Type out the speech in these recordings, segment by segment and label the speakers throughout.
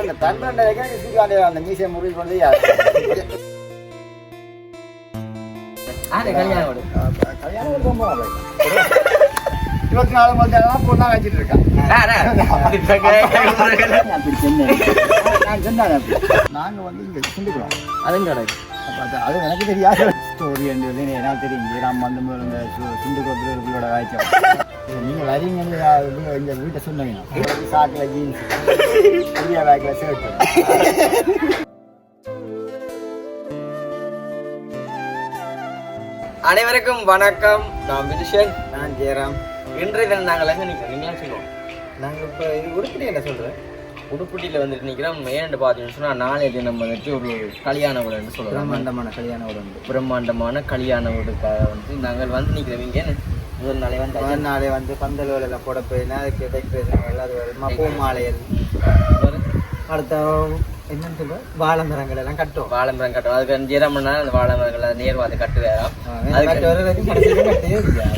Speaker 1: அந்த பன்னெண்டு வரைக்கும் சூர்யாண்டி அந்த மீசை ரொம்ப நாள் இருபத்தி நாலு மணி நேரம் பொண்ணா வச்சுட்டு இருக்கேன் நாங்க வந்து இங்க சிந்துக்கிறோம்.
Speaker 2: அதுவும் கிடையாது
Speaker 1: அது எனக்கு தெரியாத. ஸ்டோரி எனக்கு தெரியும். ஜெயராம் வந்து இந்த சிந்துக்குளத்தில் இருக்கிறோட காய்ச்சல். நீங்கள் அறிஞங்க இந்த வீட்டை சொன்னீங்க சாக்கில் ஜீன்ஸ் பெரிய பேக்கில் ஷர்ட்
Speaker 2: அனைவருக்கும் வணக்கம். நான் விதுஷன்
Speaker 1: நான் ஜெயராம்.
Speaker 2: இன்றைய தினம் நாங்கள் எங்க நிற்கிறோம். நீங்களா சொல்லுவோம்
Speaker 1: நாங்கள் இப்போ இது உருப்படி என்ன சொல்கிறேன்
Speaker 2: உடுப்பட்டியில் வந்துட்டு நிற்கிறோம். ஏன்னு பார்த்தீங்கன்னு சொன்னால் நாளைய தினம் வந்துட்டு ஒரு கல்யாண வீடுன்னு சொல்லலாம்.
Speaker 1: பிரம்மாண்டமான கல்யாணம் உடம்பு
Speaker 2: பிரம்மாண்டமான கல்யாண வீடுக்காக வந்து நாங்கள் வந்து நிற்கிறோம். இங்கே முதல் நாளே வந்து
Speaker 1: முதல் நாளே வந்து பந்தல் வேலையில் போட போயினா அதுக்கு டெக்கரேஷன் எல்லாரும் பூ மாலைகள். அடுத்த என்னன்னு சொல்ற? வாழைமரங்கள் எல்லாம் கட்டும்
Speaker 2: வாழைமரம் கட்டுவோம். அதுக்கு ஜீரமண்ணா அந்த வாழைமரங்கள் நேர்வாது கட்டு வேறாம்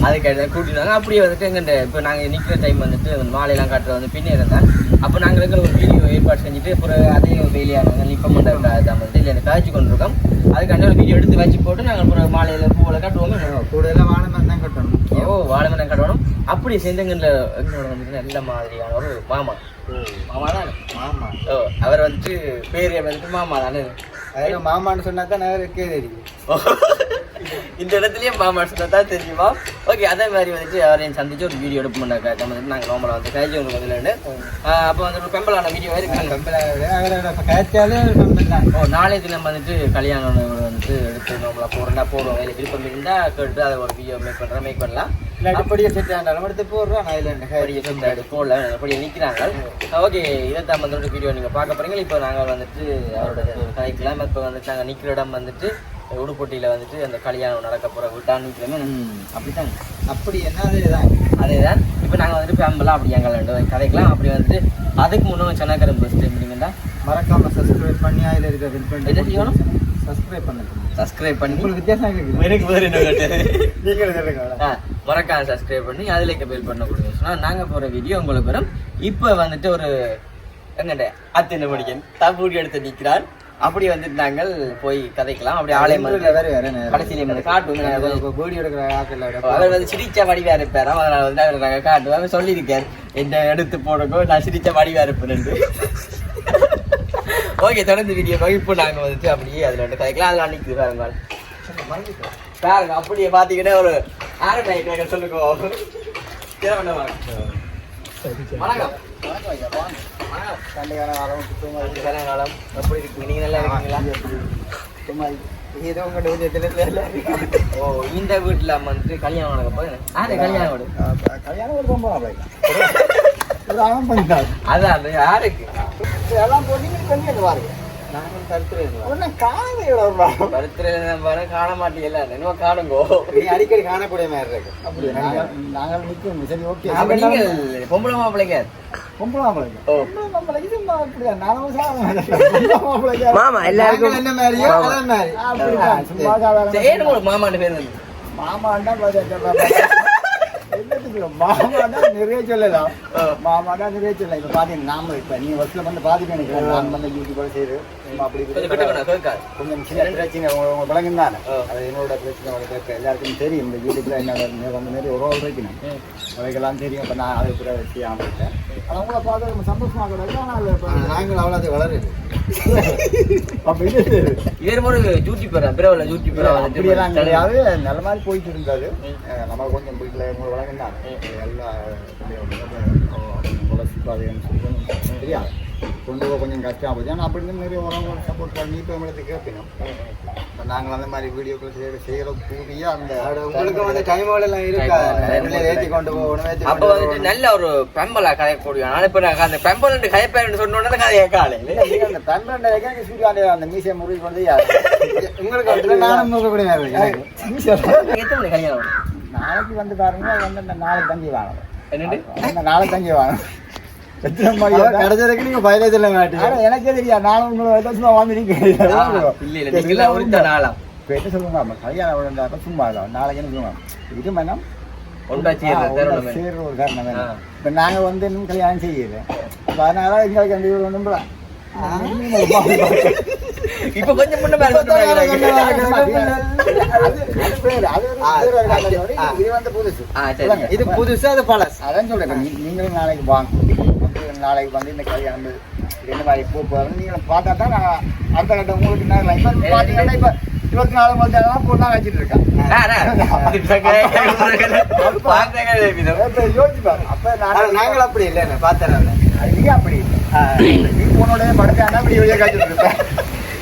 Speaker 2: அதுக்கு கூட்டினாங்க அப்படியே வந்துட்டு எங்கிட்ட இப்போ நாங்கள் நிற்கிற டைம் வந்துட்டு மாலையெல்லாம் காட்டுறது வந்து பின்னே இருந்தேன் அப்போ நாங்கள் இருக்கிற ஒரு வீடியோ ஏற்பாடு செஞ்சுட்டு அப்புறம் அதே வேலையானாங்க நிப்ப மண்டபம் வந்து இல்லை காய்ச்சி கொண்டிருக்கோம். அதுக்காண்டி ஒரு வீடியோ எடுத்து வச்சு போட்டு நாங்கள் அப்புறம் மாலையில் பூவில் கட்டுவோம்.
Speaker 1: கூடுதலாக வாழைமரம் தான் கட்டணும்
Speaker 2: ஓ வாழைமரம் கட்டணும் அப்படி எங்களோட வந்துட்டு நல்ல மாதிரியான ஒரு மாமா. மாமா தான்
Speaker 1: ஆமா
Speaker 2: ஓ அவர் வந்துட்டு பேர் வந்துட்டு மாமா தானே?
Speaker 1: அதாவது மாமான்னு சொன்னா தான் நேரக்கே தெரியும்.
Speaker 2: இந்த இடத்துலயே மாமா சொன்னா தான் தெரியுமா? ஓகே அதே மாதிரி வந்துட்டு அவரையும் சந்திச்சு ஒரு வீடியோ எடுப்பு பண்ணாக்கா வந்துட்டு நாங்கள் நார்மலாக வந்து கைஜி ஒன்று வந்து அப்போ வந்து ஒரு பெம்பலான வீடியோ இருக்கு
Speaker 1: தான்.
Speaker 2: ஓ நாளைய தினம் வந்துட்டு கல்யாணம் வந்துட்டு எடுத்து நம்மளா போடுறா போடுவோம். வேலை விருப்பம் இருந்தால் கேட்டு அதை ஒரு வீடியோ மேக் பண்ணுறேன் மேக் பண்ணலாம்.
Speaker 1: இல்லாட்டி படிய செட் ஆண்டாலும் எடுத்து போடுறோம்.
Speaker 2: அப்படியே சொந்த போடல. அப்படியே நிற்கிறாங்க ஓகே. இதை தான் வீடியோ நீங்கள் பார்க்க போறீங்க. இப்போ நாங்கள் வந்துட்டு அவரோட கதைக்கலாம் இப்போ வந்துட்டு நாங்கள் நிற்கிற இடம் வந்துட்டு உடுப்பட்டியில் வந்துட்டு அந்த கல்யாணம் நடக்க போகிற விட்டான்னு நிற்கிறோமே அப்படித்தான்.
Speaker 1: அப்படி என்ன அதுதான்.
Speaker 2: அதேதான். இப்போ நாங்கள் வந்துட்டு ஃபேமிலாம் அப்படி எங்கள் கதைக்கலாம். அப்படி வந்துட்டு அதுக்கு முன்னே சென்னாக்கரம் பஸ் அப்படிங்கன்னா
Speaker 1: மறக்காம சப்ஸ்கிரைப் பண்ணி அதில் இருக்க பில்
Speaker 2: என்ன செய்யணும்?
Speaker 1: சப்ஸ்கிரைப் பண்ணுங்க.
Speaker 2: சப்ஸ்கிரைப் பண்ணி?
Speaker 1: உங்களுக்கு வித்தியாசம்
Speaker 2: எனக்கு வேறு என்ன
Speaker 1: நீங்கள்
Speaker 2: மறக்காம சப்ஸ்கிரைப் பண்ணி அதுல பெல் பண்ண கொடுங்க. சொன்னா நாங்க போற வீடியோ உங்களுக்கு வரும். இப்போ வந்துட்டு ஒரு எங்கண்ட அத்தின முடிக்கன் தம்பூடி எடுத்து நிக்கிறார் அப்படி வந்துட்டு நாங்கள் போய் கதைக்கலாம். அப்படி ஆலயம் கடைசியில காட்டுவோம்
Speaker 1: வீடியோ எடுக்கிற
Speaker 2: அவர் வந்து சிரிச்ச வடிவா இருப்பார். அதனால வந்து அவர் நாங்க காட்டுவோம் அவர் சொல்லியிருக்கார் என்ன எடுத்து போடுங்கோ நான் சிரிச்ச வடிவா இருப்பேன் ஓகே தொடர்ந்து வீடியோ இப்போ நாங்க வந்துட்டு அப்படியே அதுல வந்து கதைக்கலாம். அதுல அன்னைக்கு பாருங்க. பாருங்க அப்படியே பாத்தீங்கன்னா ஒரு ஆறு சொல்லுங்க வணக்கம்
Speaker 1: சண்டைக்கான காலம் சுத்தமாக
Speaker 2: வணக்கம். கனகாலம் எப்படி இருக்கீங்க நீங்க நல்லா இருக்கீங்களா?
Speaker 1: சும்மா ஏதோ உங்கள்கிட்ட விஜயத்தில்
Speaker 2: ஓ இந்த வீட்டுல வந்துட்டு கல்யாணம் நடக்க ஆறு கல்யாணம் வீடு
Speaker 1: கல்யாணம் ரொம்ப
Speaker 2: அதான் அது யாருக்கு?
Speaker 1: எல்லாம் போட்டு பண்ணி பாருங்க
Speaker 2: தடுத்துருவோம்
Speaker 1: உடனே காணவே இவ்வளோ
Speaker 2: பருத்தில பாரு காண மாட்டீங்கல்ல இன்னும் காணுங்கோ.
Speaker 1: நீ அடிக்கடி காணக்கூடிய மாதிரி இருக்கு. அப்படி நாங்கள் நாங்கள் நிற்கும் சரி ஓகே.
Speaker 2: நீங்கள் பொம்பளை மாப்பிள்ளைங்க
Speaker 1: பொம்பளை மாப்பிள்ளைங்க பொம்பளை மாப்பிள்ளைக்கு சும்மா அப்படியா நானும் சாதாரண
Speaker 2: மாமா எல்லாருக்கும்
Speaker 1: என்ன மாதிரியோ அதே மாதிரி. அப்படிதான் சும்மா
Speaker 2: மாமான்னு பேர்
Speaker 1: மாமாண்டா என்னத்துக்கு மாமாண்டா நிறைய சொல்லலாம். மாமாண்டா நிறைய சொல்லலாம். இப்ப பாத்தீங்கன்னா நாம இப்ப நீங்க வருஷத்துல வந்து நினைக்கிறேன் நான் வந்து யூடியூப் செய்து அப்படி
Speaker 2: கொஞ்சம்
Speaker 1: சின்ன பிரச்சனை உங்க உங்க விளங்கும் தானே?
Speaker 2: ஆ.
Speaker 1: அது என்னோட பிரச்சனை எல்லாருக்கும் தெரியும் இந்த யூடியூப்ல என்ன வந்து இருக்கணும் அவைக்கெல்லாம் தெரியும் இப்போ நான் அதை கூட ஆனால் உங்களை பார்க்க ரொம்ப சந்தோஷமாக ஆனால் நாங்கள் அவ்வளோ அது வளருது அப்படி
Speaker 2: இவர் ஒரு யூடியூபர் பிரபல யூடியூபர்
Speaker 1: அப்படியெல்லாம்
Speaker 2: வந்துட்டு
Speaker 1: கிடையாது நல்ல மாதிரி போயிட்டு இருந்தது அஹ் நம்ம கொஞ்சம் வீட்டில் உங்களை வழங்கினாங்க எல்லாம் வளர்ச்சிப்பாதைன்னு சொல்லி தெரியாது கொண்டு போக கொஞ்சம் கஷ்டம் போச்சு. ஆனால் அப்படி இருந்து நிறைய சப்போர்ட் பண்ணி இப்போ நம்மளுக்கு கேட்பணும் இப்போ நாங்கள் அந்த மாதிரி வீடியோக்கள் செய்கிற செய்கிற கூடிய அந்த உங்களுக்கு வந்து டைம் எல்லாம் இருக்காது. ஏற்றி கொண்டு போகணும்
Speaker 2: அப்ப வந்துட்டு நல்ல ஒரு பெம்பலா கதைக்கூடிய நான் இப்ப நான் அந்த பெம்பல் கதைப்பேன் சொன்ன உடனே கதையை காலை
Speaker 1: அந்த பன்னெண்டு வரைக்கும் சூர்யாண்டி அந்த மீசை முறிவு கொண்டு யார்? உங்களுக்கு வந்து நானும் முகக்கூடிய
Speaker 2: எத்தனை மணி கல்யாணம்? வரும்?
Speaker 1: நாளைக்கு வந்து பாருங்க வந்து இந்த நாளைக்கு தங்கி அந்த நாளைக்கு தங்கி மணி கிடைச்சதுக்கு நீங்க பயலே சொல்ல மாட்டீங்க எனக்கே தெரியாது. நானும் உங்களை வருஷமா இப்போ என்ன சொல்லுங்க நம்ம கல்யாணம் சும்மா இல்லை நாளைக்கு என்ன இது மனம் ஒரு காரணம் இப்போ நாங்கள் வந்து இன்னும் கல்யாணம் செய்யல. அப்போ அதனால எங்களுக்கு அந்த இது ஒன்றும்
Speaker 2: இப்ப கொஞ்சம் முன்ன பாரு, கொஞ்சம் பாரு.
Speaker 1: இது வந்து புதுசு.
Speaker 2: ஆ, சரி.
Speaker 3: இது புதுசு அது பழசு.
Speaker 1: அதான் சொல்றேன். இப்ப நீ- நீங்களும் நாளைக்கு வாங்க. வந்து நாளைக்கு வந்து இந்த கல்யாணம் என்ன மாதிரி பூ போகிறோம் நீங்களும் பார்த்தா தான் நான் அடுத்த கட்டம் உங்களுக்கு என்ன இல்லை. இப்ப பார்த்தீங்கன்னா இப்போ இருபத்தி நாலு மணி நேரம் பூ தான் வச்சுட்டு இருக்கேன்
Speaker 2: ஆ, ஆ. இப்ப பாக்குறேன் விதம்.
Speaker 1: இப்ப யோசிச்சு பாரு. அப்ப
Speaker 3: ஆனா
Speaker 1: நான்
Speaker 3: நாங்கள் அப்படி இல்லைண்ணே பார்த்தேன்
Speaker 1: அது நீ அப்படி நீ உன்னோட படுத்தாண்டா அப்படி வெளியே காய்ச்சிட்டு இருப்பேன்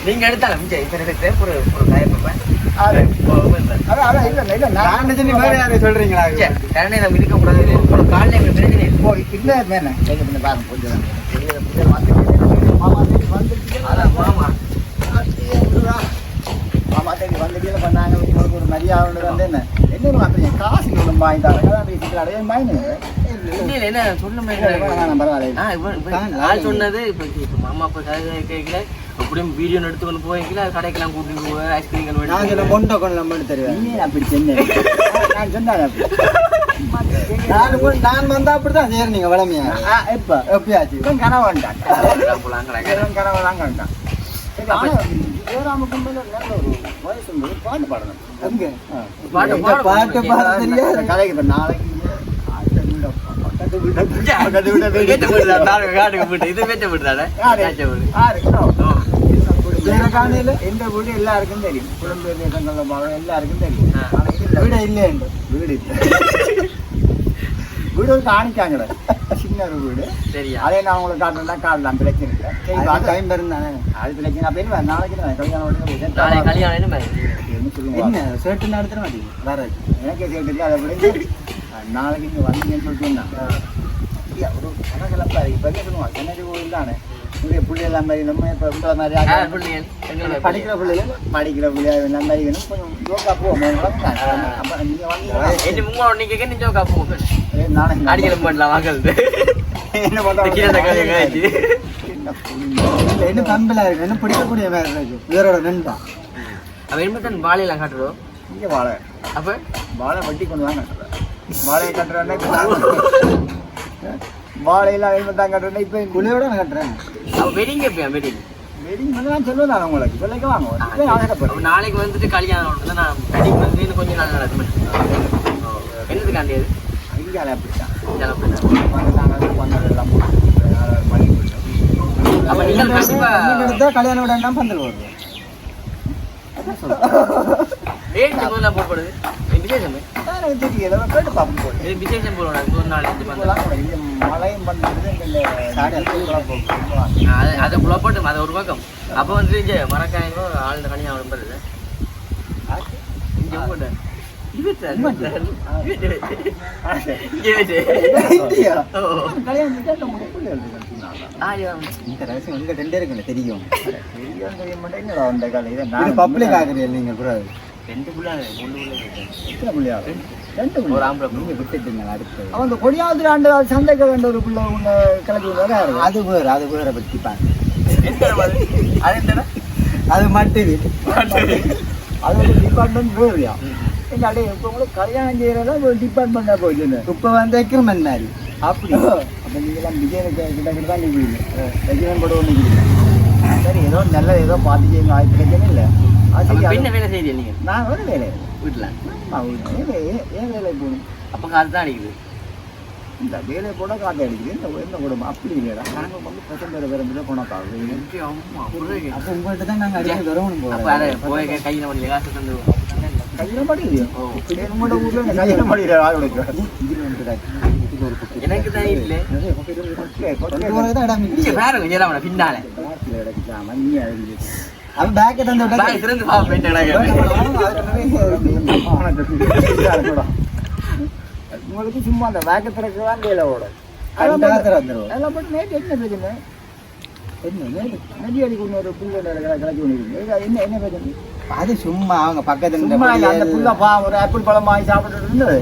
Speaker 2: நீங்க எடுத்தாலும் இப்ப எடுத்து ஒரு ஒரு பயப்பேன்
Speaker 3: சொல்றீங்களா
Speaker 2: கரண்டை நம்ம இருக்க கூடாது எங்களுக்கு பிரச்சனை.
Speaker 1: இப்போ இல்லை மேலே கொஞ்சம் பாருங்க கொஞ்சம். மாமா
Speaker 2: மாமா
Speaker 1: தேடி வந்துட்டு பண்ணாங்க ஒரு மரியாதை வந்து என்ன என்ன அப்படி காசு ஒன்று வாங்கி தராங்க அதான் பேசிட்டு அடைய வாங்கினு
Speaker 2: என்ன சொல்ல
Speaker 1: பரவாயில்ல
Speaker 2: சொன்னது இப்ப இப்ப மாமா அப்பா கதை கேட்கல எப்படியும் வீடியோ எடுத்துக்கொண்டு போய்க்கல கடைக்கெல்லாம் கூட்டிட்டு போய் ஐஸ்கிரீம்
Speaker 3: நான் சொல்ல கொண்டு நம்ம தருவேன்
Speaker 1: நீ அப்படி நான் சொன்னேன்
Speaker 3: நான் நான் வந்தா அப்படிதான் சரி நீங்க வளமையா.
Speaker 1: இப்ப
Speaker 3: எப்பயாச்சு.
Speaker 1: இவன் கனவாண்டான் இவன் கனவாண்டான். பாட்டு பாடணும். இப்ப நாளைக்கு வீட
Speaker 2: வேட்டை காட்டுக்கு போட்டு. இது வேட்டை போடுதானே?
Speaker 1: எந்த வீடு எல்லாருக்கும் தெரியும். குடும்ப தேசங்கள்ல மகன் எல்லாருக்கும் தெரியும். இல்ல.
Speaker 3: வீட இல்லையண்டு
Speaker 1: வீடு இல்ல. வீடு ஒரு காணிக்காங்கட. சின்ன ஒரு வீடு.
Speaker 2: சரியா?
Speaker 1: அதே நான் உங்களுக்கு காட்டலாம் காட்டலாம் பிரச்சனை இல்லை.
Speaker 3: அது டைம் இருந்தானே
Speaker 1: அது பிரச்சனை. அப்படின்னு நாளைக்கு நான் கல்யாணம்
Speaker 2: கல்யாணம் என்ன மாதிரி?
Speaker 1: சொல்லுங்க?
Speaker 3: என்ன? ஷர்ட் நடத்துற மாட்டீங்க? வேற
Speaker 1: எனக்கே அதை விட நாளைக்கு இங்கே வந்தீங்கன்னு சொல்லிட்டு ஒரு கணக்கெல்லாம் இப்போ என்ன சொல்லுவாங்க? சென்னை கோவில் தானே புள்ளைய பிள்ளையெல்லாம் மாதிரி நம்ம இப்போ மாதிரி படிக்கிற பிள்ளைகள் படிக்கிற பிள்ளைய நல்லா வேணும். கொஞ்சம் யோகா போவோம். அப்போ நீங்கள்
Speaker 2: என்ன மும்மா நீ கேட்க நீ ஜோக்கா போங்க
Speaker 1: ஏய், நானே
Speaker 2: அடிக்கல பண்ணலாம் வாங்கறது
Speaker 1: என்ன பண்ணா
Speaker 2: கீழே தக்காளி காய்ச்சி.
Speaker 1: என்ன புரியுது?
Speaker 3: இல்ல என்ன தம்பிலா இருக்கு? என்ன பிடிக்கக்கூடிய வேற இருக்கு? வேறோட நண்பா.
Speaker 2: அவன் என்ன தான் வாழையெல்லாம் காட்டுறோம்.
Speaker 1: இங்கே வாழை.
Speaker 2: அப்ப?
Speaker 1: வாழை வெட்டி கொண்டு வாங்க. வாழையை கட்டுறேன்னா வாழையெல்லாம் எழுபது தான் கட்டுறேன்னா இப்போ
Speaker 3: குளியோட நான் கட்டுறேன்.
Speaker 2: அவன் வெடிங்க எப்பயா? வெடிங்க
Speaker 1: வெட்டிங் வந்து நான் சொல்லுவேன் நான் உங்களுக்கு. சொல்லிக்க வாங்க.
Speaker 2: நாளைக்கு. வந்துட்டு கல்யாணம் நான் வெட்டிங் வந்து இன்னும் கொஞ்சம் நாள் நடக்கும் என்னதுக்காண்டி அது?
Speaker 1: இந்தியாவில் அப்படித்தான். பண்ணி கொடுத்தோம்
Speaker 2: அப்ப நீங்கள் கண்டிப்பா
Speaker 3: எடுத்தா கல்யாணம் விட பந்தல் வருது
Speaker 2: போடப்படுது இது விசேஷம்?
Speaker 1: எனக்கு தெரியல கேட்டு பார்ப்போம்
Speaker 2: இது விசேஷம் போடுவோம் ஒரு நாள்
Speaker 1: இங்க மழையும் பண்ணுறது
Speaker 2: அது அதை புலப்பட்டும் அது ஒரு பக்கம் அப்போ வந்து இங்கே மரக்காயங்களோ ஆழ்ந்த கனியாக விளம்புறது இங்கே போட்டு
Speaker 1: கல்யாணம் கேட்ட முடியும் பிள்ளைகள் இருக்கு
Speaker 3: இந்த ரகசியம் உங்க ரெண்டே இருக்குல்ல தெரியும்
Speaker 2: ரெண்டு புள்ள மூணு புள்ள
Speaker 1: எத்தனை பிள்ளையா ரெண்டு
Speaker 2: ஒரு
Speaker 1: பிள்ளை.
Speaker 2: ஆம்பளை
Speaker 3: நீங்க விட்டுட்டீங்க அடுத்து.
Speaker 1: அவன் அந்த கொடியாவது ஆண்டு சந்தைக்கு வேண்ட ஒரு பிள்ளை உன்னை கிளப்பி வேற
Speaker 3: அது வேற அது வேற பத்தி பாருங்க.
Speaker 2: அது என்ன
Speaker 3: அது மட்டும்
Speaker 1: அது ஒரு டிபார்ட்மெண்ட் வேறையா? அடைய இப்போ உங்களுக்கு கல்யாணம் செய்யறதா ஒரு டிபார்ட்மெண்ட்டாக போயிடுச்சு
Speaker 3: இப்ப வந்து எக்ரிமெண்ட் மாதிரி.
Speaker 1: அப்படி. அப்போ நீங்களாம் விஜய் கிட்ட கிட்ட தான் நிற்கிறீங்க ரெஜிமெண்ட் போட ஒன்று சரி ஏதோ நல்ல ஏதோ பார்த்து செய்யுங்க. ஆயிரத்தி இல்லை. அது
Speaker 2: என்ன வேலை செய்யுது நீங்க?
Speaker 1: நான் ஒரு வேலை
Speaker 2: வீட்டுல
Speaker 1: வேலை, ஏன் வேலை போகணும்?
Speaker 2: அப்ப காசு தான் அடிக்குது.
Speaker 1: இந்த வேலை போட காட்டு அடிக்குது. இந்த என்ன குடும்பம் அப்படி இல்லைடா. நாங்கள் வந்து பசங்க வேறு வேறு
Speaker 2: அம்மா புரியுது.
Speaker 3: அப்ப உங்கள்கிட்ட தான் நாங்க அடிக்கடி வரணும்
Speaker 2: போய் கையில பண்ணி காசு தந்து
Speaker 1: கையில்
Speaker 2: ஓ.
Speaker 1: உங்களோட ஊரில் கையில் மாட்டேங்கிற ஆள்
Speaker 3: குப்பை.
Speaker 2: எனக்கு தான் இல்ல. பின்னால.
Speaker 3: அவன் பேக்கை தந்து விட்டா
Speaker 2: பாப்பா
Speaker 1: உங்களுக்கு சும்மா அந்த வேக திறக்கலாம் வேலை ஓடும். அதெல்லாம் போட்டு நேற்று என்ன பிரச்சனை
Speaker 3: என்ன
Speaker 1: அடிக்கணும் ஒரு புல்லு கிளச்சி பண்ணிருக்கு என்ன என்ன பிரச்சனை
Speaker 3: அது சும்மா அவங்க பக்கத்துல இருந்த
Speaker 1: சும்மா இல்ல, அந்த
Speaker 3: பொடியல்
Speaker 1: புல்ல பா ஒரு ஆப்பிள் பழம் வாங்கி சாப்பிட்டுட்டு இருந்தது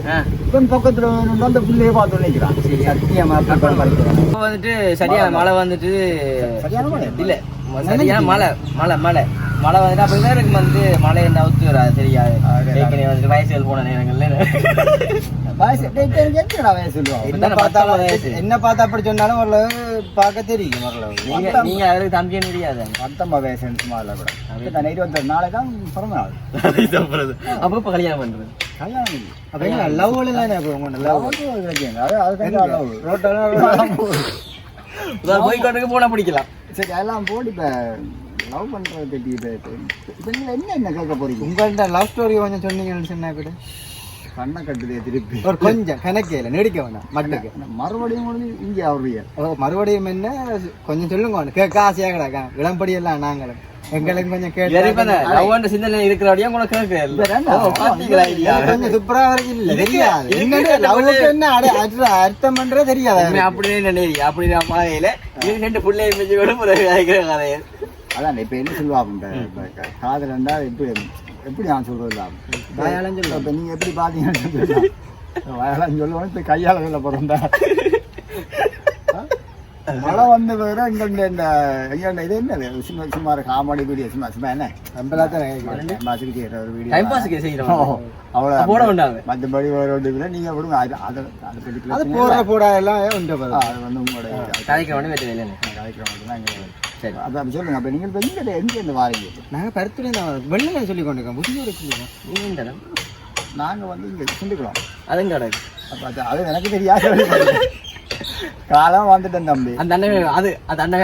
Speaker 1: இவன் பக்கத்துல வந்து அந்த புள்ளையே பார்த்து நினைக்கிறான்
Speaker 3: சத்தியமா.
Speaker 2: இப்ப வந்துட்டு சரியான மழை வந்துட்டு
Speaker 1: சரியான மழை?
Speaker 2: இல்ல சரியா மழை மழை மழை. மழை வந்துட்டு அப்ப இவருக்கு வந்து மழை என்ன அவுத்து வராது சரியா? ஏற்கனவே வயசுகள் போன நேரங்கள்ல.
Speaker 1: வயசு என்னடா வயசு
Speaker 3: என்ன பார்த்தா
Speaker 2: வயசு.
Speaker 3: என்ன பார்த்தா அப்படி சொன்னாலும் ஓரளவு பார்க்க தெரியும் ஓரளவு.
Speaker 2: நீங்க நீங்க அவருக்கு தம்பியே முடியாது
Speaker 1: பத்தொன்பது வயசு சும்மா இல்லை கூட. நான் இருபத்தொரு நாளைக்கு தான் பிறந்த நாள்
Speaker 2: அப்ப இப்ப கல்யாணம் பண்றது?
Speaker 1: கல்யாணம்.
Speaker 3: அப்ப லவ்? உங்க லவ்.
Speaker 1: அது அதுக்கு லவ்.
Speaker 3: ரோட்டெல்லாம்
Speaker 2: போய் கொண்டு போனா பிடிக்கலாம்.
Speaker 1: சரி அதெல்லாம் போட்டு இப்போ லவ் பண்ணுறது பற்றி இப்போ நீங்கள் என்ன என்ன கேட்க போறீங்க?
Speaker 3: உங்கள்ட்ட லவ் ஸ்டோரி கொஞ்சம் சொன்னீங்கன்னு சொன்னா கூட.
Speaker 1: கண்ணை கட்டுதே திருப்பி.
Speaker 3: ஒரு கொஞ்சம் கணக்கே இல்லை நடிக்க வேணாம் மட்டுக்கு.
Speaker 1: மறுபடியும் இங்கே அவருடைய.
Speaker 3: மறுபடியும் என்ன கொஞ்சம் சொல்லுங்க கேட்க ஆசையாக கிடக்கா? இளம்படி எல்லாம் நாங்களும். எங்களுக்கு கொஞ்சம் கேட்டு
Speaker 2: லவ் சிந்தனை உங்களுக்கு பாத்தீங்களா?
Speaker 3: எனக்கு கொஞ்சம் சூப்பரா இல்ல. தெரியாது. என்ன அர்த்தம் பண்றே தெரியாது
Speaker 2: அப்படியே நினைவு அப்படி நான் இது ரெண்டு பிள்ளை மிஞ்சி கூட கதையை
Speaker 1: அதான் இப்போ என்ன சொல்லுவாங்க காதல் இருந்தால் எப்படி எப்படி நான்
Speaker 3: சொல்லுவாங்க.
Speaker 1: இப்போ நீங்கள் எப்படி பார்த்தீங்கன்னு சொல்லலாம் வயலாம் சொல்லுவோம் இப்போ கையால் சொல்ல போகிறோம்டா மழை வந்த பிறகு எங்கள்ட இந்த எங்கள்ட இது என்னது? சும்மா சும்மா காமெடி வீடியோ சும்மா சும்மா என்ன? மாசுக்கு செய்கிற ஒரு வீடியோ
Speaker 2: டைம் பாஸ்க்கு செய்யறோம்.
Speaker 1: அவ்வளோ
Speaker 2: போட வேண்டாம்.
Speaker 1: மற்றபடி ஒரு வீடியோ நீங்கள் விடுங்க. அது அதை அதை பற்றி
Speaker 3: அது
Speaker 1: பிரச்சனை
Speaker 3: போடுற. போடா எல்லாம் உண்டு.
Speaker 1: அது வந்து
Speaker 2: வேலை
Speaker 1: மட்டும்தான் எங்க
Speaker 2: சரி.
Speaker 1: அப்படி சொல்லுங்க. அப்போ நீங்கள் இப்போ எங்கே எங்கே இருந்து வாரீங்க?
Speaker 3: நாங்க பருத்துல தான் வெள்ளம் சொல்லி கொண்டிருக்கோம். புதிய
Speaker 2: நீங்க இடம்.
Speaker 1: நாங்கள் வந்து இங்கே சிந்துக்கிறோம்
Speaker 2: அதுவும் கிடக்கு
Speaker 1: அப்போ அது அது எனக்கு தெரியாது. காலம் வந்துட்டேன் தம்பி.
Speaker 2: அந்த அண்ணன் அது அந்த அண்ணன்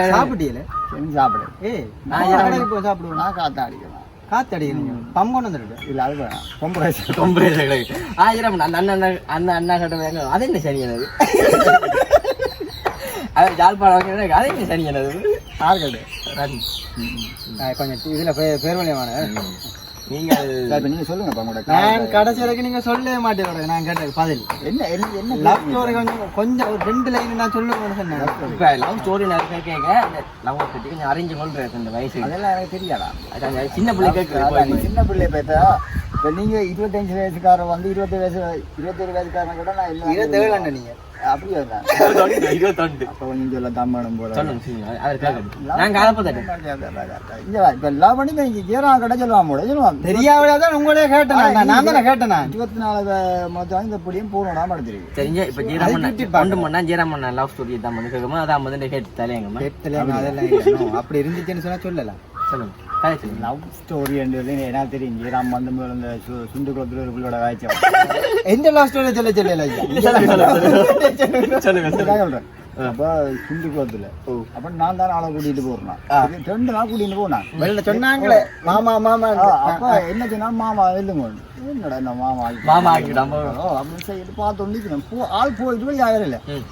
Speaker 1: செஞ்சு சாப்பிடு
Speaker 3: ஏய்
Speaker 1: நான்
Speaker 3: இப்போ சாப்பிடுவோம்?
Speaker 1: நான் காற்று அடிக்கலாம்
Speaker 3: காத்து அடிக்கிறீங்க பம் கொண்டு வந்துருக்கு
Speaker 1: இல்லை அது வயசு
Speaker 2: ரொம்ப கிடக்கு. ஆயிரம் அந்த அண்ணன் அந்த அண்ணா கிட்ட அது என்ன சனியானது அது? ஜாழ்ப்பாணம் வைக்கிறது, அது என்ன சனியானது
Speaker 1: ஆறுகடு
Speaker 3: கொஞ்சம் இதுல பேர் வழியமான
Speaker 2: நீங்கள்
Speaker 1: நீங்கள் சொல்லுங்க
Speaker 3: நான். கடைசி வரைக்கும் நீங்க சொல்லவே மாட்டேன் நான் கேட்டது பதில்?
Speaker 1: என்ன என்ன என்ன
Speaker 3: லவ் ஸ்டோரி கொஞ்சம் கொஞ்சம் ஒரு ரெண்டு லைன் நான் சொன்னேன்.
Speaker 2: இப்ப லவ் ஸ்டோரி நிறைய கேட்க லவ் பற்றி கொஞ்சம் இந்த வயசு.
Speaker 1: அதெல்லாம் எனக்கு தெரியாதா?
Speaker 2: சின்ன பிள்ளை கேட்குறது
Speaker 1: சின்ன பிள்ளை பார்த்தா இப்போ நீங்கள் இருபத்தஞ்சு வயசுக்காரர் வந்து இருபத்தி வயசு இருபத்தொரு வயசுக்காரன் கூட நான் இல்லை
Speaker 3: இருபத்தேழு அண்ணன் நீங்க.
Speaker 1: அப்படி வரலாம்
Speaker 2: இருபத்தொண்டு
Speaker 1: அப்போ கொஞ்சம் சொல்ல தம்மனும் போல.
Speaker 2: சொல்லுங்க சொல்லுங்க அவர் கேட்கணும். நான் காலப்பத்தேன்
Speaker 1: இப்ப எல்லாம் பண்ணி நீங்க ஜீரா கடை சொல்லுவான் சொல்லுவான்.
Speaker 3: தெரியாவிடாதான் உங்களே கேட்டேன் நான். தானே கேட்டேன்
Speaker 1: இருபத்தி நாலு மொத்தம் இந்த புடியும் பூனோடா எடுத்துருக்கு
Speaker 2: தெரிஞ்ச இப்ப ஜீராமண்ணா கொண்டு பண்ணா ஜீராமண்ணா லவ் ஸ்டோரி தான் வந்து கேட்கும்போது அதான் வந்து கேட்டு தலையங்கம்மா
Speaker 3: கேட்டல அதெல்லாம் அப்படி இருந்துச்சுன்னு சொன்னா சொல்லலாம்.
Speaker 2: சொல்லுங்க.
Speaker 1: லவ் ஸ்டோரி என்ன தெரியும் ஜீராம் வந்து இந்த சுண்டு குளத்துல ஒரு பிள்ளோட காய்ச்சல்
Speaker 3: எந்த லவ் ஸ்டோரி சொல்ல
Speaker 1: சொல்றேன் அப்ப சுண்டு குளத்துல அப்ப நான் தான் ஆளை கூட்டிட்டு போறேன் ரெண்டு நாள் கூட்டிட்டு போனேன்
Speaker 3: வெளில சொன்னாங்களே மாமா மாமா
Speaker 1: அப்ப என்ன சொன்னா மாமா இல்லைங்க என்னடா இந்த மாமா
Speaker 2: மாமா
Speaker 1: அப்படின்னு சொல்லிட்டு பார்த்து ஆள் போயிட்டு போய் ஆயிரல
Speaker 2: ம்.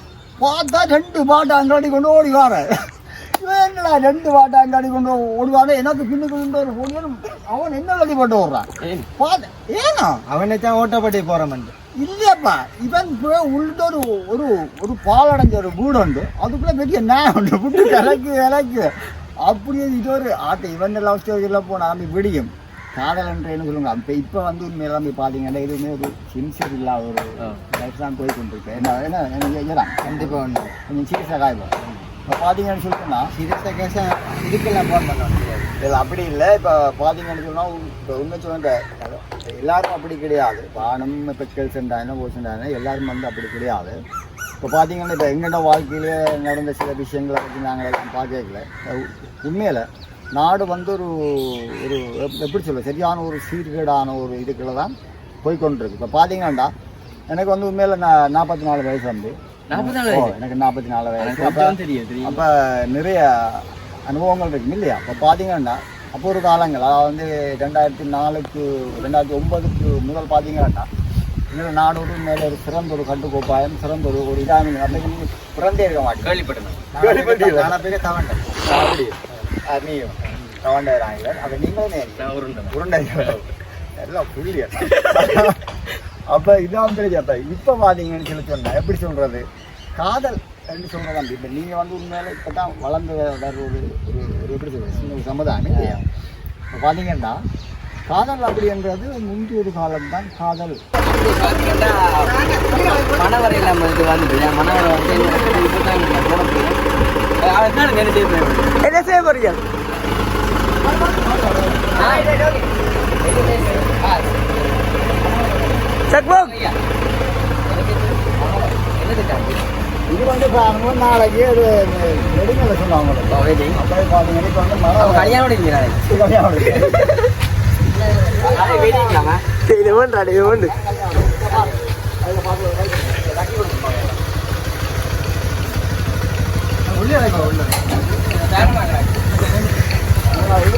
Speaker 1: பார்த்தா ரெண்டு பாட்டு அங்காடி கொண்டு ஓடி வார இவன் என்னடா ரெண்டு அங்காடி கொண்டு ஓடுவாங்க எனக்கு பின்னுக்கு ஒரு ஓடியாரும் அவன் என்ன வழி போட்டு ஓடுறான்?
Speaker 2: ஏன்?
Speaker 3: அவனை தான் ஓட்டப்பட்டி போறவன்
Speaker 1: இல்லையாப்பா இவன் உள்ள ஒரு ஒரு ஒரு பாலடைஞ்ச ஒரு வீடு உண்டு. அதுக்குள்ள பெரிய நான் உண்டு. விட்டு இலக்கு இலக்கு அப்படியே இது ஒரு ஆட்டை இவன் லவ் ஸ்டோரியில் போனால் அப்படி விடியும். காதலன்ற என்ன சொல்லுங்க. அப்போ இப்போ வந்து உண்மையெல்லாம் போய் பார்த்தீங்கன்னா எதுவுமே ஒரு சின்சியர் இல்லாத ஒரு லைஃப் தான் போய் கொண்டிருக்கு. என்ன என்ன என்ன செய்யலாம்
Speaker 3: கண்டிப்பா ஒண்ணு
Speaker 1: கொஞ்சம் சீரியஸாக காய்ப்போம் இப்போ பார்த்தீங்கன்னு சொல்லிட்டுனா
Speaker 3: சிறுத்த கேச இதுக்கெல்லாம் ஃபோன் பண்ண முடியாது.
Speaker 1: இல்லை அப்படி இல்லை. இப்போ பார்த்தீங்கன்னு சொன்னால் இப்போ உண்மை சொல்லுங்க எல்லாரும் அப்படி கிடையாது. இப்போ ஆணும் பெண்கள் சென்றாங்க ஒரு எல்லாரும் வந்து அப்படி கிடையாது. இப்போ பார்த்தீங்கன்னா இப்போ எங்கள்ட வாழ்க்கையிலே நடந்த சில விஷயங்களை பற்றி நாங்கள் எல்லாம் பார்க்கல. உண்மையில் நாடு வந்து ஒரு ஒரு எப்படி சொல்ல சரியான ஒரு சீர்கேடான ஒரு இதுக்குள்ள தான் போய்க்கொண்டிருக்கு. இப்போ பார்த்தீங்கன்னா எனக்கு வந்து உண்மையில் நான் நாற்பத்தி நாலு வயசு வந்து
Speaker 2: நாற்பத்தி நாலு
Speaker 1: எனக்கு நாற்பத்தி நாலு வயசு. அப்போ
Speaker 2: தெரியும்
Speaker 1: அப்போ நிறைய அனுபவங்கள் இருக்கு இல்லையா? அப்போ பார்த்தீங்கன்னா அப்போ ஒரு காலங்கள் அதாவது வந்து ரெண்டாயிரத்தி நாலுக்கு ரெண்டாயிரத்தி ஒன்பதுக்கு முதல் பார்த்தீங்கன்னா இந்த நாடோடு மேலே ஒரு சிறந்த ஒரு கட்டுக்கோப்பாயம் சிறந்த ஒரு ஒரு இதாக அன்றைக்கு நீங்கள் பிறந்தே இருக்க மாட்டேன்.
Speaker 2: கேள்விப்பட்டேன்
Speaker 1: கேள்விப்பட்டீங்களா?
Speaker 3: நானா பேர் தவண்டேன்
Speaker 1: அப்படி நீயும். கவண்டாயிராங்க அப்போ நீங்களே
Speaker 2: நான் உருண்டேன்
Speaker 1: உருண்டை எல்லாம் புள்ளிய? அப்போ இதான் தெரியும் அப்போ இப்போ பார்த்தீங்கன்னு சொல்லி சொன்னா எப்படி சொல்கிறது காதல் என்று சொல்கிறதா இப்போ நீங்கள் வந்து உண்மையில இப்போ தான் வளர்ந்து வர ஒரு ஒரு எப்படி சொல்கிறது ஒரு சமுதாயம் இல்லையா? இப்போ பார்த்தீங்கன்னா காதல் அப்படின்றது முந்தைய ஒரு காலம் தான் காதல்.
Speaker 2: மனவரை நம்ம இது வந்து மனவரை வந்து என்ன செய்ய போறீங்க
Speaker 3: என்ன செய்ய போறீங்க?
Speaker 1: இது வந்து பாருங்க நாளைக்கு ஒரு நெடுங்கல சொன்னாங்க அப்போ பார்த்தீங்கன்னா இப்போ வந்து மழை
Speaker 2: கல்யாணம்
Speaker 1: கல்யாணம்.
Speaker 3: இது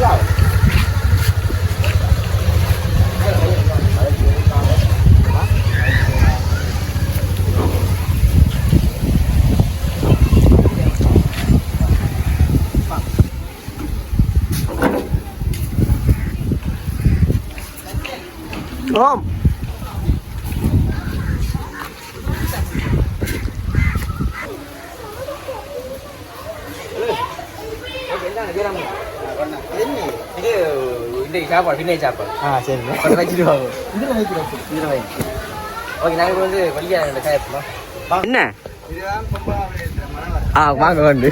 Speaker 2: இன்றைக்கு சாப்பாடு பின்னை சாப்பாடு
Speaker 3: ஆ சரி.
Speaker 2: கொஞ்சம் வச்சுட்டு வாங்க.
Speaker 1: இதில் வைக்கிறோம்
Speaker 2: இதில் வை ஓகே நாங்கள் வந்து வழியா இந்த காயப்போம் என்ன ஆ வாங்க வந்து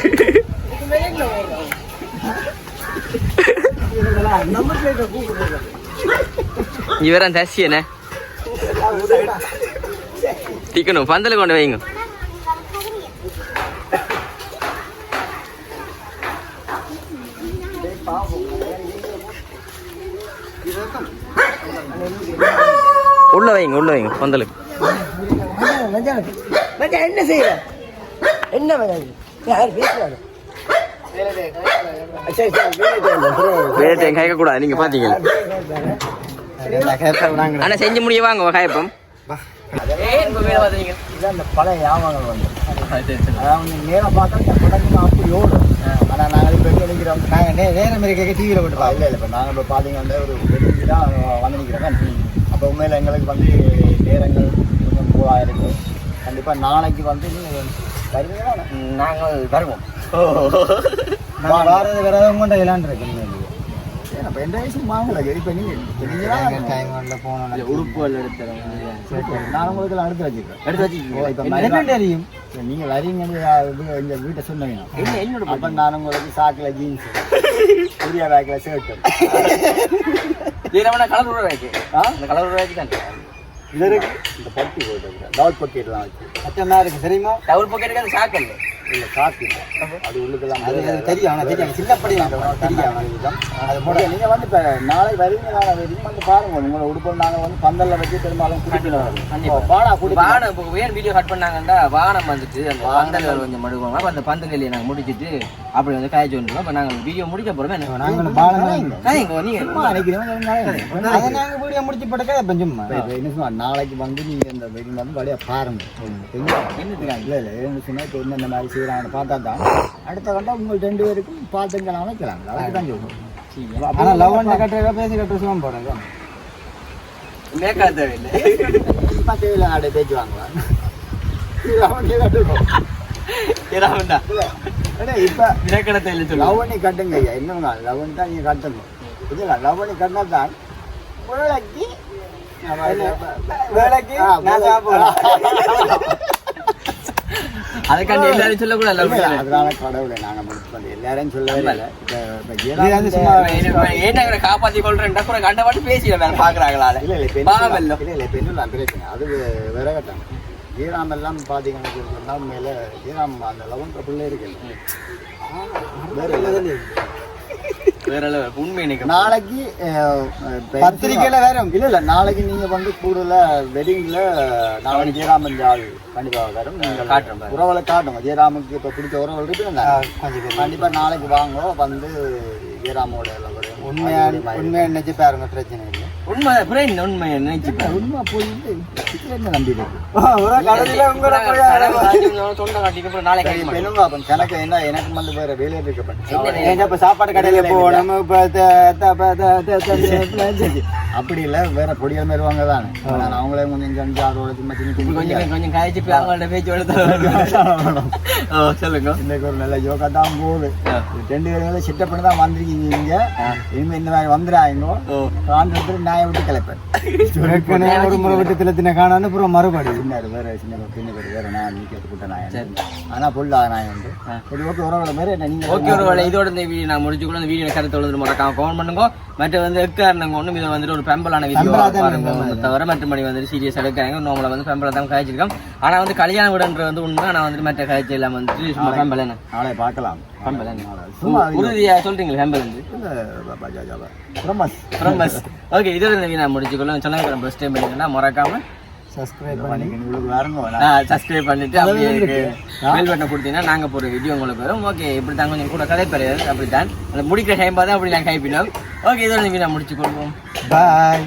Speaker 1: நம்பர் பிளேட்டை
Speaker 2: இவரன் தசி என்ன டிக்கணும் பந்தல் கொண்டு வைங்க உள்ள வைங்க உள்ள வைங்க பந்தலுக்கு
Speaker 1: என்ன செய்யற என்ன யார் பேசுறாரு
Speaker 2: கூடாது நீங்க பாத்தீங்களா ஆனா செஞ்சு முடிய வாங்க காயப்பம். ஏன் இப்ப வேலை பார்த்தீங்க
Speaker 1: இதான் இந்த பழைய யாமங்கள் வந்து. அதாவது நேரம் பார்த்தா படங்கள் அப்படி ஓடும். ஆனால் நாங்கள் இப்போ எங்கே நிற்கிறோம்
Speaker 3: நாங்கள் நே நேரம் இருக்க டிவியில் போட்டு
Speaker 1: இல்லை இல்லை இப்போ நாங்கள் இப்போ பார்த்தீங்கன்னா ஒரு தான் வந்து நிற்கிறோம் அப்போ உண்மையில் எங்களுக்கு வந்து நேரங்கள் கொஞ்சம் கண்டிப்பாக நாளைக்கு வந்து நீங்கள் வருவீங்களா
Speaker 2: நாங்கள் வருவோம்
Speaker 3: வாரது வேற எதுவும் கொண்டு விளாண்டுருக்கு
Speaker 1: அப்போ எந்த வயசு வாங்கல இப்போ நீங்கள்
Speaker 3: போனோம்
Speaker 2: உடுப்புகள் எடுத்துறோம்
Speaker 1: நான் உங்களுக்கு அடுத்து வச்சுக்கிறேன்
Speaker 2: எடுத்து
Speaker 1: ஓ,
Speaker 2: வச்சு
Speaker 1: இப்ப
Speaker 3: தெரியும்
Speaker 1: நீங்கள் வரீங்கன்னு எங்க வீட்டை சொன்னீங்க
Speaker 2: என்ன என்னோட
Speaker 1: அப்போ நான் உங்களுக்கு சாக்கில் ஜீன்ஸ் புதிய பேக்கில் ஷர்ட்டு
Speaker 2: இதெல்லாம் கலர் உருவாக்கி
Speaker 1: ஆ
Speaker 2: அந்த கலர் உருவாக்கி தான்
Speaker 1: இது இருக்கு இந்த பட்டி போட்டு டவுட் பக்கெட்லாம் வச்சு
Speaker 3: அச்சமா இருக்கு தெரியுமா
Speaker 2: டவுல் பாக்கெட்டுக்கு அது சாக்கல்
Speaker 1: இல்லை இல்லை அது உள்ளுக்கெல்லாம்
Speaker 3: அது தெரியும் ஆனால் தெரியும். சின்னப்படி தெரியும்
Speaker 1: அது போட. நீங்கள் வந்து இப்போ நாளை வரீங்க நாளை வந்து பாருங்க. உங்களை உடுப்பு நாங்கள் வந்து பந்தல்ல வச்சு பெரும்பாலும் குடிக்கணும். பாடா குடிக்கணும்.
Speaker 2: வானம் இப்போ வீடியோ கட் பண்ணாங்கன்னா வானம் வந்துட்டு அந்த பந்தல் கொஞ்சம் மடுவாங்க. அப்போ அந்த பந்தல் வேலையை நாங்கள் முடிச்சிட்டு அப்படி வந்து காய்ச்சி வந்துடும் நாங்கள் வீடியோ முடிக்க போகிறோமே
Speaker 3: நாங்களும் பாலம்
Speaker 2: காய்ங்க நீங்க
Speaker 1: சும்மா நினைக்கிறோம்
Speaker 3: அதை நாங்கள் வீடியோ முடிச்சு
Speaker 1: என்ன சொன்னா, நாளைக்கு வந்து நீங்க இந்த வெடிங் வந்து வழியா பாருங்க. இல்ல இல்ல என்ன சொன்னா இப்போ இந்த மாதிரி செய்யறாங்க பார்த்தா தான் அடுத்த கண்டா உங்கள் ரெண்டு பேருக்கும் பார்த்துங்க அமைக்கலாம் அதுக்கு தான் சொல்லுவோம்
Speaker 3: ஆனால் லவ் அண்ட் கட்டுறதா பேசி கட்டுற சும்மா போடுங்க
Speaker 2: மேக்கா தேவையில்லை.
Speaker 1: தேவையில்ல நாடே பேச்சு வாங்கலாம் இது அவனே கட்டுவோம்.
Speaker 2: ஏறாமண்டா
Speaker 1: இல்ல, அண்ணே, இப்ப
Speaker 2: மேக்கட தேவையில்லை சொல்லு
Speaker 1: லவ் பண்ணி கட்டுங்க ஐயா. என்னங்க லவ் பண்ணி தான் நீங்க கட்டணும். லவ் பண்ணி கட்டினா தான் வேலைக்கு
Speaker 3: வேலைக்கு நான் சாப்பிடுவேன்.
Speaker 2: அதுக்காண்டி எல்லாரும் சொல்லக்கூடாது.
Speaker 1: அதனால கடவுளை நாங்க முடிச்சு எல்லாரும் சொல்லவே இல்லை.
Speaker 2: இவரை காப்பாத்தி கொள்றேன்டா கூட கண்ட பாட்டு பேசிட வேற பாக்குறாங்களா
Speaker 1: இல்ல இல்ல என்ன பிரச்சனை. அது வேற கட்டம். ஈராம் எல்லாம் பாத்தீங்கன்னா சொன்னா உண்மையில ஈராம் அந்த லெவன்த் பிள்ளை இருக்கு வேற. நாளைக்கு
Speaker 3: பத்திரிக்கையில வேற
Speaker 1: இல்ல இல்ல நாளைக்கு நீங்க வந்து கூடுதல வெட்டிங்ல நாளைக்கு ஜெயராம் இந்த ஆள் கண்டிப்பா வரும். நீங்க
Speaker 2: காட்டுறோம்.
Speaker 1: உறவுகளை காட்டுங்க. ஜெயராமுக்கு இப்ப பிடிச்ச உறவுகள்
Speaker 3: பேர்.
Speaker 1: கண்டிப்பா நாளைக்கு வாங்க வந்து ஜெயராமோட எல்லாம் வரும்.
Speaker 3: உண்மையா உண்மையா நினைச்சு பாருங்க பிரச்சனை இல்லை.
Speaker 2: உண்மை புரியல உண்மை நினைச்சு பாரு.
Speaker 1: உண்மை என்ன நம்பி இருக்கு
Speaker 3: கடைசியில உங்களை போய்
Speaker 2: கடவுள் ராஜ்யம் தொண்டை காட்டிக்கு அப்புறம் நாளைக்கு.
Speaker 1: என்னங்க அப்ப எனக்கு என்ன எனக்கு வந்து வேற வேலையை இருக்க
Speaker 3: இப்ப சாப்பாடு கடையில போகணும்
Speaker 1: அப்படி இல்லை வேற பொடிகள் வருவாங்க தானே அவங்களே கொஞ்சம் கஞ்சி ஆரோட சும்மா சின்ன சின்ன
Speaker 2: கொஞ்சம் கொஞ்சம் காய்ச்சி போய் அவங்கள்ட்ட பேச்சு வளர்த்து ஓ சொல்லுங்க
Speaker 1: இன்னைக்கு ஒரு நல்ல ஜோக்கா தான் போகுது. ரெண்டு பேரும் செட்டப் பண்ணி தான் வந்திருக்கீங்க நீங்க இனிமே இந்த மாதிரி வந்துடாங்க நாயை விட்டு கிளப்பேன்
Speaker 3: ஏற்கனவே ஒரு முறை விட்டு திலத்தின காணான்னு அப்புறம் மறுபடி
Speaker 1: சின்ன வேற சின்ன பேர் வேற நான் நீக்க கூட்ட நாய் ஆனா பொல்லாத நாய் உண்டு சரி ஓகே உறவுல மாதிரி என்ன
Speaker 2: ஓகே இதோட இந்த வீடியோ நான் முடிச்சுக்கணும் இந்த வீடியோ கருத்து வந்து மறக்காம கமெண்ட் பண்ணுங்க மற்ற வந்து எக்காரணங்க ஒன்றும் இதை வந்துட்டு ஒரு பெம்பலான வீடியோ தவிர மற்றபடி வந்துட்டு சீரியஸ் எடுக்கிறாங்க நார்மலாக வந்து பெம்பலை தான் காய்ச்சிருக்கோம் ஆனா வந்து கல்யாண வீடுன்ற வந்து உண்மை ஆனா வந்து மற்ற காய்ச்சி எல்லாம் வந்துட்டு சும்மா
Speaker 1: நாளை பார்க்கலாம்
Speaker 2: பெம்பல்
Speaker 1: சும்மா
Speaker 2: உறுதியா சொல்றீங்களா பெம்பல் வந்து
Speaker 1: பிரமஸ்
Speaker 2: பிரம்மஸ் ஓகே இதோட நான் முடிச்சுக்கொள்ளும் சொன்னாங்க ஃபஸ்ட் டைம் பண்ணிங்கன்னா மறக்காம
Speaker 3: சப்ஸ்கிரைப்
Speaker 2: சப்ஸ்கிரைப் பண்ணிட்டு அப்படியே பெல் பட்டனை கொடுத்தீங்கன்னா நாங்க போற வீடியோ உங்களுக்கு வரும். ஓகே இப்படி தான் கொஞ்சம் கூட கதை பெரியாது அப்படித்தான். அந்த முடிக்கிற டைம் பார்த்தா அப்படி நான் கைப்பினோம் ஓகே இதோட வீடியோ நான் முடிச்சுக்கொள்வோம்.
Speaker 3: பாய்